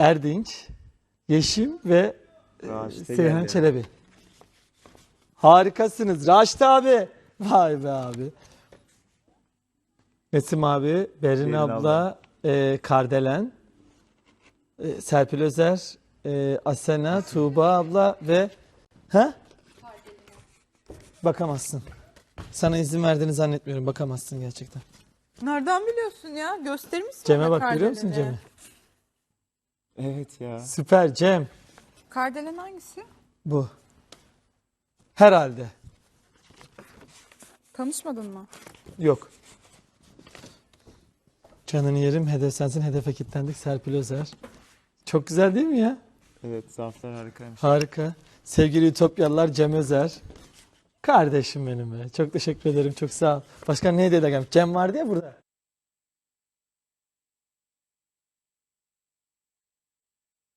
Erdinç, Yeşim ve e, Raşit'e Seyhan geldi. Çelebi. Harikasınız. Raşit abi. Vay be abi. Nesim abi, Berin, Berin abla, abla. e, Kardelen, e, Serpil Özer, e, Asena, Tuğba abla ve ha? Bakamazsın. Sana izin verdiğini zannetmiyorum. Bakamazsın gerçekten. Nereden biliyorsun ya? Göstermişsin Cem'e bak görüyor musun. Cem'i? Evet ya. Süper Cem. Kardelen hangisi? Bu. Herhalde. Tanışmadın mı? Yok. Canını yerim. Hedef sensin. Hedefe kilitlendik. Serpil Özer. Çok güzel değil mi ya? Evet zarflar harikaymış. Harika. Sevgili Ütopyalılar Cem Özer. Kardeşim benim be. Çok teşekkür ederim. Çok sağ ol. Başka ne hediye gelmiş? Cem vardı ya burada.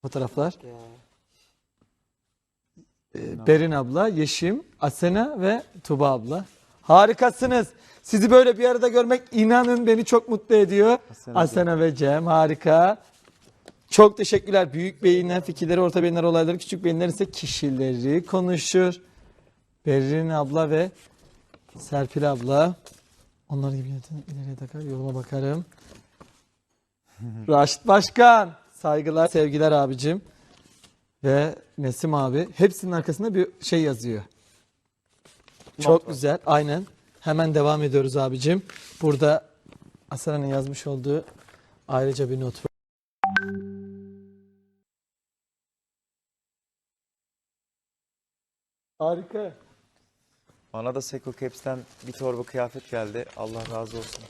Fotoğraflar. Ee, Berin abla, Yeşim, Asena ve Tuba abla. Harikasınız. Sizi böyle bir arada görmek inanın beni çok mutlu ediyor. Asena Asena ve Cem harika. Çok teşekkürler. Büyük beyinler fikirleri, orta beyinler olayları, küçük beyinler ise kişileri konuşur. Berin abla ve Serpil abla. Onlar gibi ileriye takar, yoluma bakarım. Raşit Başkan. Saygılar, sevgiler abicim. Ve Nesim abi. Hepsinin arkasında bir şey yazıyor. Çok güzel. Aynen. Hemen devam ediyoruz abicim. Burada Asena'nın yazmış olduğu ayrıca bir not var. Harika. Bana da Seco Caps'ten bir torba kıyafet geldi. Allah razı olsun.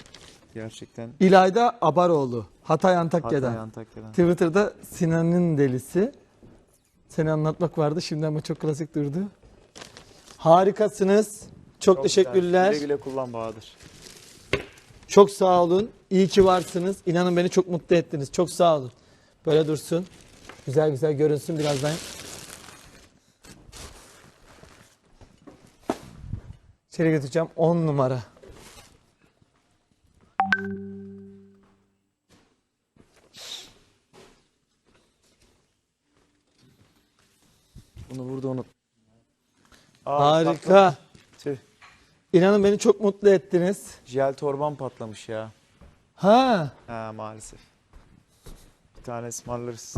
Gerçekten. İlayda Abaroğlu. Hatay Antakya'dan. Hatay Antakya'dan. Twitter'da Sinan'ın delisi. Seni anlatmak vardı şimdi ama çok klasik durdu. Harikasınız. Çok, Çok teşekkürler. güzel. Güle güle kullan Bahadır. Çok sağ olun. İyi ki varsınız. İnanın beni çok mutlu ettiniz. Çok sağ olun. Böyle dursun. Güzel güzel görünsün birazdan. İçeri götüreceğim. 10 numara. Bunu burada unut. Aa. Harika. Tüh. İnanın beni çok mutlu ettiniz. Jel torban patlamış ya. Ha. Ha maalesef. Bir tane ısmarlarız.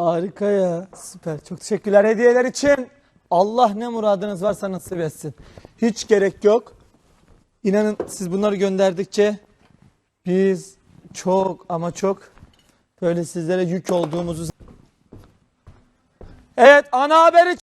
Harika ya. Süper. Çok teşekkürler hediyeler için. Allah ne muradınız varsa nasip etsin. Hiç gerek yok. İnanın siz bunları gönderdikçe biz çok ama çok böyle sizlere yük olduğumuzu Evet ana haber için